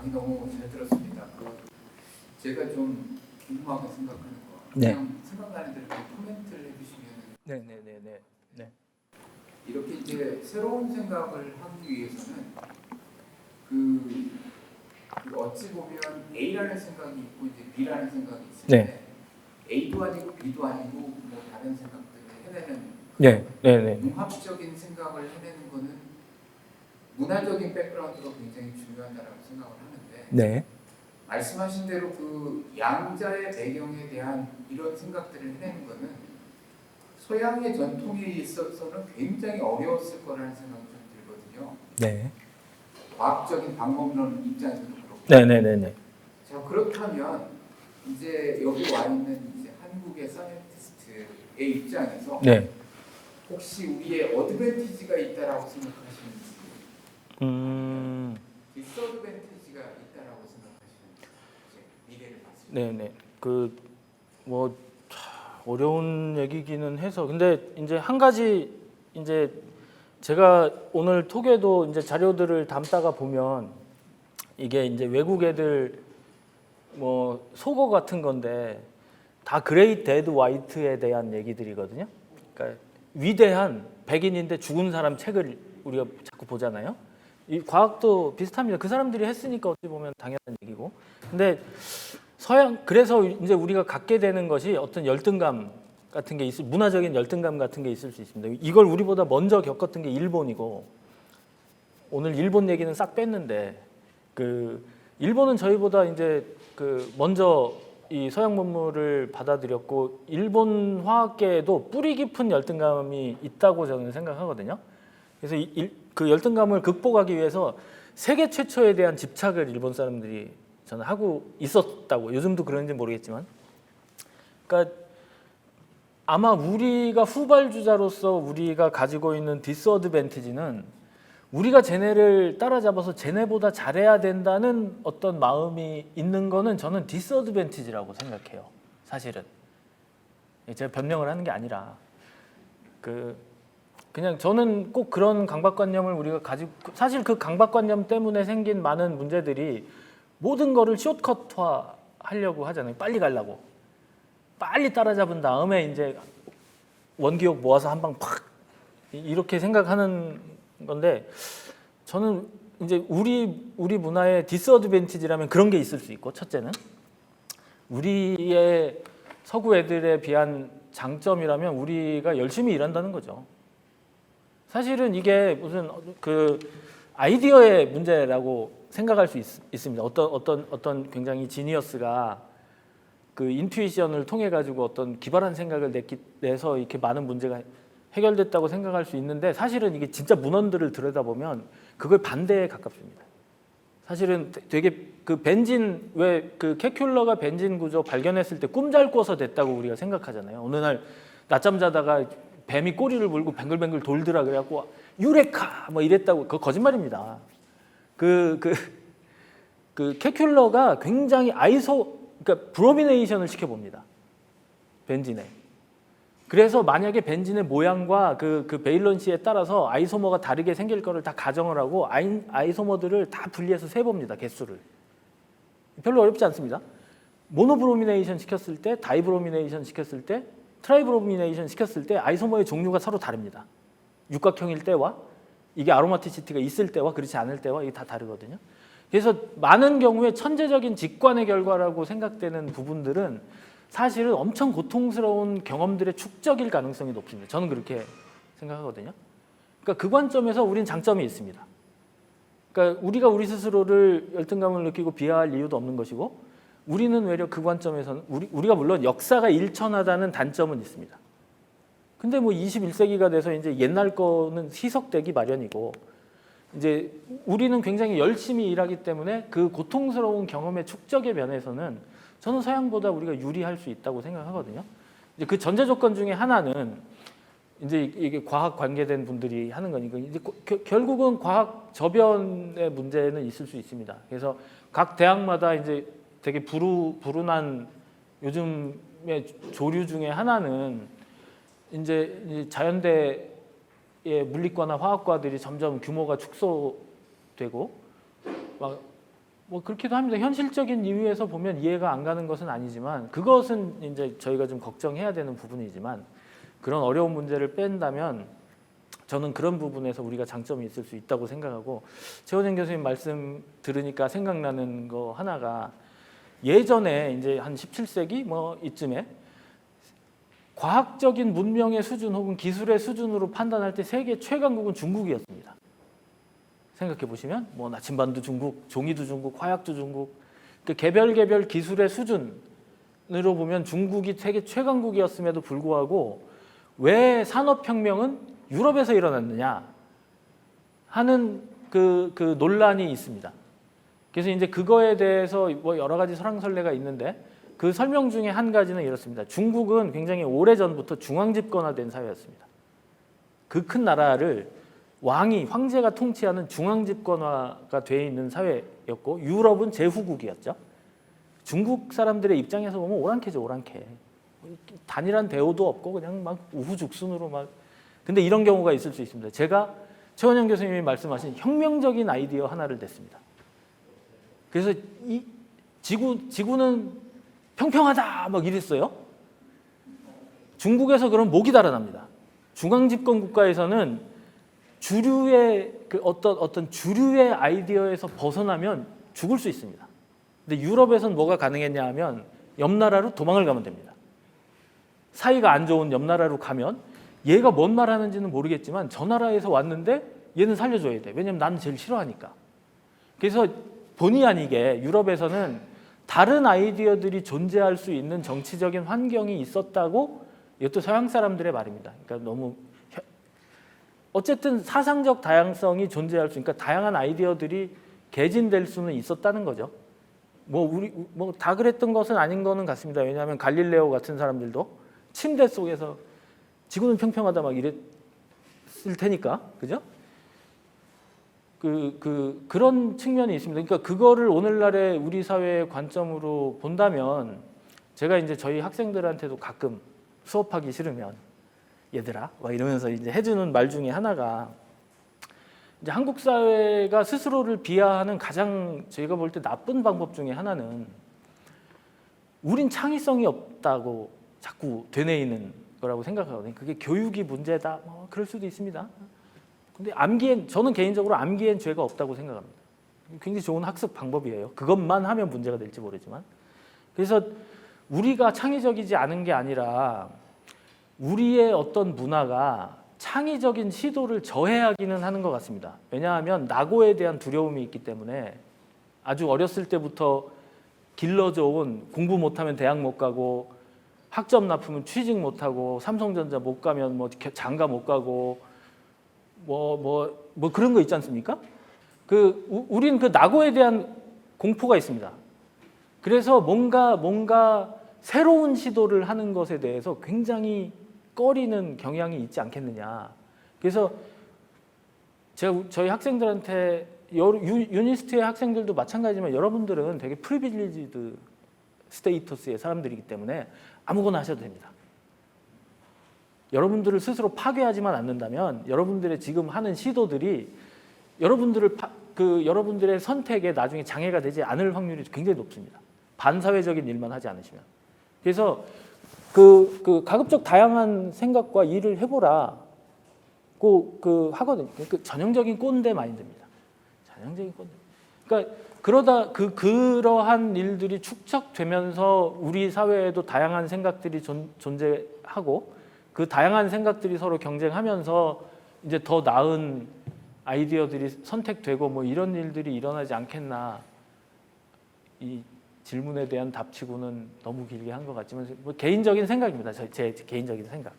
강의 너무 잘 들었습니다. 그 제가 좀 궁금하게 생각하는 거 네. 그냥 생각나는 대로 좀 코멘트를 해주시면 네네네네. 네. 이렇게 이제 새로운 생각을 하기 위해서는 그, 그 어찌 보면 A라는 생각이 있고 이제 B라는 생각이 있을 네. 때 A도 아니고 B도 아니고 뭐 다른 생각들을 해내는 네. 네 네. 융합적인 생각을 해내는 문화적인 백그라운드가 굉장히 중요하다고 생각을 하는데 네. 말씀하신 대로 그 양자의 배경에 대한 이런 생각들을 해내는 거는 서양의 전통에 있어서는 굉장히 어려웠을 거라는 생각이 좀 들거든요. 네. 과학적인 방법론 입장에서도 그렇고. 네네 네 네. 자 그렇다면 이제 여기 와 있는 이제 한국의 사이언티스트의 입장에서 네. 혹시 우리의 어드밴티지가 있다라고 생각하시는지, 음. 디스어드밴티지가 있다라고 생각하시는지 이제 미래를 봤을 때. 네네. 그뭐 어려운 얘기기는 해서 근데 이제 한 가지 이제 제가 오늘 톡에도 이제 자료들을 담다가 보면 이게 이제 외국 애들 뭐 속어 같은 건데 다 그레이트 데드 화이트에 대한 얘기들이거든요. 그러니까 위대한 백인인데 죽은 사람 책을 우리가 자꾸 보잖아요. 이 과학도 비슷합니다. 그 사람들이 했으니까 어찌 보면 당연한 얘기고. 근데 서양 그래서 이제 우리가 갖게 되는 것이 어떤 열등감 같은 게 있을 문화적인 열등감 같은 게 있을 수 있습니다. 이걸 우리보다 먼저 겪었던 게 일본이고 오늘 일본 얘기는 싹 뺐는데 그 일본은 저희보다 이제 그 먼저 이 서양 문물을 받아들였고 일본 화학계에도 뿌리 깊은 열등감이 있다고 저는 생각하거든요. 그래서 이, 일- 그 열등감을 극복하기 위해서 세계 최초에 대한 집착을 일본 사람들이 저는 하고 있었다고 요즘도 그런지 모르겠지만 그러니까 아마 우리가 후발주자로서 우리가 가지고 있는 디스어드밴티지는 우리가 쟤네를 따라잡아서 쟤네보다 잘해야 된다는 어떤 마음이 있는 거는 저는 디스어드밴티지라고 생각해요. 사실은 제가 변명을 하는 게 아니라 그 그냥 저는 꼭 그런 강박관념을 우리가 가지고 사실 그 강박관념 때문에 생긴 많은 문제들이 모든 거를 숏컷화 하려고 하잖아요. 빨리 가려고. 빨리 따라잡은 다음에 이제 원기옥 모아서 한 방 팍 이렇게 생각하는 건데 저는 이제 우리 우리 문화의 디스어드밴티지라면 그런 게 있을 수 있고 첫째는 우리의 서구 애들에 비한 장점이라면 우리가 열심히 일한다는 거죠. 사실은 이게 무슨 그 아이디어의 문제라고 생각할 수 있, 습니다 어떤 어떤 어떤 굉장히 지니어스가 그 인투이션을 통해 가지고 어떤 기발한 생각을 냈기, 내서 이렇게 많은 문제가 해결됐다고 생각할 수 있는데 사실은 이게 진짜 문헌들을 들여다보면 그걸 반대에 가깝습니다. 사실은 되- 되게 그 벤진 왜그 캐큘러가 벤진 구조 발견했을 때 꿈 잘 꿔서 됐다고 우리가 생각하잖아요. 어느 날 낮잠 자다가 뱀이 꼬리를 물고 뱅글뱅글 돌더라 그래갖고 유레카 뭐 이랬다고 그거 거짓말입니다. 그 그 그 캐큘러가 굉장히 아이소 그러니까 브로미네이션을 시켜봅니다. 벤진에. 그래서 만약에 벤진의 모양과 그, 그 베일런시에 따라서 아이소머가 다르게 생길 거를 다 가정을 하고 아이, 아이소머들을 다 분리해서 세봅니다. 개수를. 별로 어렵지 않습니다. 모노브로미네이션 시켰을 때, 다이브로미네이션 시켰을 때, 트라이브로미네이션 시켰을 때 아이소머의 종류가 서로 다릅니다. 육각형일 때와 이게 아로마티시티가 있을 때와 그렇지 않을 때와 이게 다 다르거든요. 그래서 많은 경우에 천재적인 직관의 결과라고 생각되는 부분들은 사실은 엄청 고통스러운 경험들의 축적일 가능성이 높습니다. 저는 그렇게 생각하거든요. 그러니까 그 관점에서 우리는 장점이 있습니다. 그러니까 우리가 우리 스스로를 열등감을 느끼고 비하할 이유도 없는 것이고 우리는 외려 그 관점에서는 우리, 우리가 물론 역사가 일천하다는 단점은 있습니다. 근데 뭐 21세기가 돼서 이제 옛날 거는 희석되기 마련이고 이제 우리는 굉장히 열심히 일하기 때문에 그 고통스러운 경험의 축적의 면에서는 저는 서양보다 우리가 유리할 수 있다고 생각하거든요. 이제 그 전제 조건 중에 하나는 이제 이게 과학 관계된 분들이 하는 거니까 이제 결국은 과학 저변의 문제는 있을 수 있습니다. 그래서 각 대학마다 이제 되게 불우 불운한 요즘의 조류 중에 하나는 이제 이 자연대의 물리과나 화학과들이 점점 규모가 축소되고 막 뭐 그렇기도 합니다. 현실적인 이유에서 보면 이해가 안 가는 것은 아니지만 그것은 이제 저희가 좀 걱정해야 되는 부분이지만 그런 어려운 문제를 뺀다면 저는 그런 부분에서 우리가 장점이 있을 수 있다고 생각하고 최원영 교수님 말씀 들으니까 생각나는 거 하나가 예전에 이제 한 17세기 뭐 이쯤에 과학적인 문명의 수준 혹은 기술의 수준으로 판단할 때 세계 최강국은 중국이었습니다. 생각해 보시면 뭐 나침반도 중국, 종이도 중국, 화약도 중국. 그 개별 개별 기술의 수준으로 보면 중국이 세계 최강국이었음에도 불구하고 왜 산업혁명은 유럽에서 일어났느냐 하는 그, 그 논란이 있습니다. 그래서 이제 그거에 대해서 뭐 여러 가지 설왕설래가 있는데 그 설명 중에 한 가지는 이렇습니다. 중국은 굉장히 오래 전부터 중앙 집권화된 사회였습니다. 그 큰 나라를 왕이 황제가 통치하는 중앙 집권화가 돼 있는 사회였고 유럽은 제후국이었죠. 중국 사람들의 입장에서 보면 오랑캐죠, 오랑캐. 단일한 대우도 없고 그냥 막 우후죽순으로 막 근데 이런 경우가 있을 수 있습니다. 제가 최원영 교수님이 말씀하신 혁명적인 아이디어 하나를 냈습니다. 그래서 이 지구 지구는 평평하다 막 이랬어요. 중국에서 그럼 목이 달아납니다. 중앙 집권 국가에서는 주류의 그 어떤 어떤 주류의 아이디어에서 벗어나면 죽을 수 있습니다. 근데 유럽에서는 뭐가 가능했냐 하면 옆 나라로 도망을 가면 됩니다. 사이가 안 좋은 옆 나라로 가면 얘가 뭔 말하는지는 모르겠지만 저 나라에서 왔는데 얘는 살려줘야 돼. 왜냐면 나는 제일 싫어하니까. 그래서 본의 아니게 유럽에서는 다른 아이디어들이 존재할 수 있는 정치적인 환경이 있었다고 이것도 서양 사람들의 말입니다. 그러니까 너무 혀- 어쨌든 사상적 다양성이 존재할 수, 그러니까 다양한 아이디어들이 개진될 수는 있었다는 거죠. 뭐 우리 뭐 다 그랬던 것은 아닌 거는 같습니다. 왜냐하면 갈릴레오 같은 사람들도 침대 속에서 지구는 평평하다 막 이랬을 테니까, 그죠? 그, 그, 그런 측면이 있습니다. 그러니까 그거를 오늘날의 우리 사회의 관점으로 본다면 제가 이제 저희 학생들한테도 가끔 수업하기 싫으면 얘들아 막 이러면서 이제 해주는 말 중에 하나가 이제 한국 사회가 스스로를 비하하는 가장 저희가 볼 때 나쁜 방법 중에 하나는 우린 창의성이 없다고 자꾸 되뇌이는 거라고 생각하거든요. 그게 교육이 문제다. 뭐 그럴 수도 있습니다. 근데 암기엔 저는 개인적으로 암기엔 죄가 없다고 생각합니다. 굉장히 좋은 학습 방법이에요. 그것만 하면 문제가 될지 모르지만 그래서 우리가 창의적이지 않은 게 아니라 우리의 어떤 문화가 창의적인 시도를 저해하기는 하는 것 같습니다. 왜냐하면 낙오에 대한 두려움이 있기 때문에 아주 어렸을 때부터 길러져 온 공부 못하면 대학 못 가고 학점 나쁘면 취직 못 하고 삼성전자 못 가면 뭐 장가 못 가고 뭐 뭐 뭐 그런 거 있지 않습니까? 그 우- 우린 그 낙오에 대한 공포가 있습니다. 그래서 뭔가 뭔가 새로운 시도를 하는 것에 대해서 굉장히 꺼리는 경향이 있지 않겠느냐. 그래서 제가 우- 저희 학생들한테 유니스트의 학생들도 마찬가지지만 여러분들은 되게 프리빌리지드 스테이터스의 사람들이기 때문에 아무거나 하셔도 됩니다. 여러분들을 스스로 파괴하지만 않는다면 여러분들의 지금 하는 시도들이 여러분들을 파, 그 여러분들의 선택에 나중에 장애가 되지 않을 확률이 굉장히 높습니다. 반사회적인 일만 하지 않으시면. 그래서 그, 그 가급적 다양한 생각과 일을 해보라. 그, 그 하거든요. 그 전형적인 꼰대 마인드입니다. 전형적인 꼰대. 그러니까 그러다 그 그러한 일들이 축적되면서 우리 사회에도 다양한 생각들이 존, 존재하고 그 다양한 생각들이 서로 경쟁하면서 이제 더 나은 아이디어들이 선택되고 뭐 이런 일들이 일어나지 않겠나 이 질문에 대한 답치고는 너무 길게 한 것 같지만 뭐 개인적인 생각입니다. 저- 제 개인적인 생각.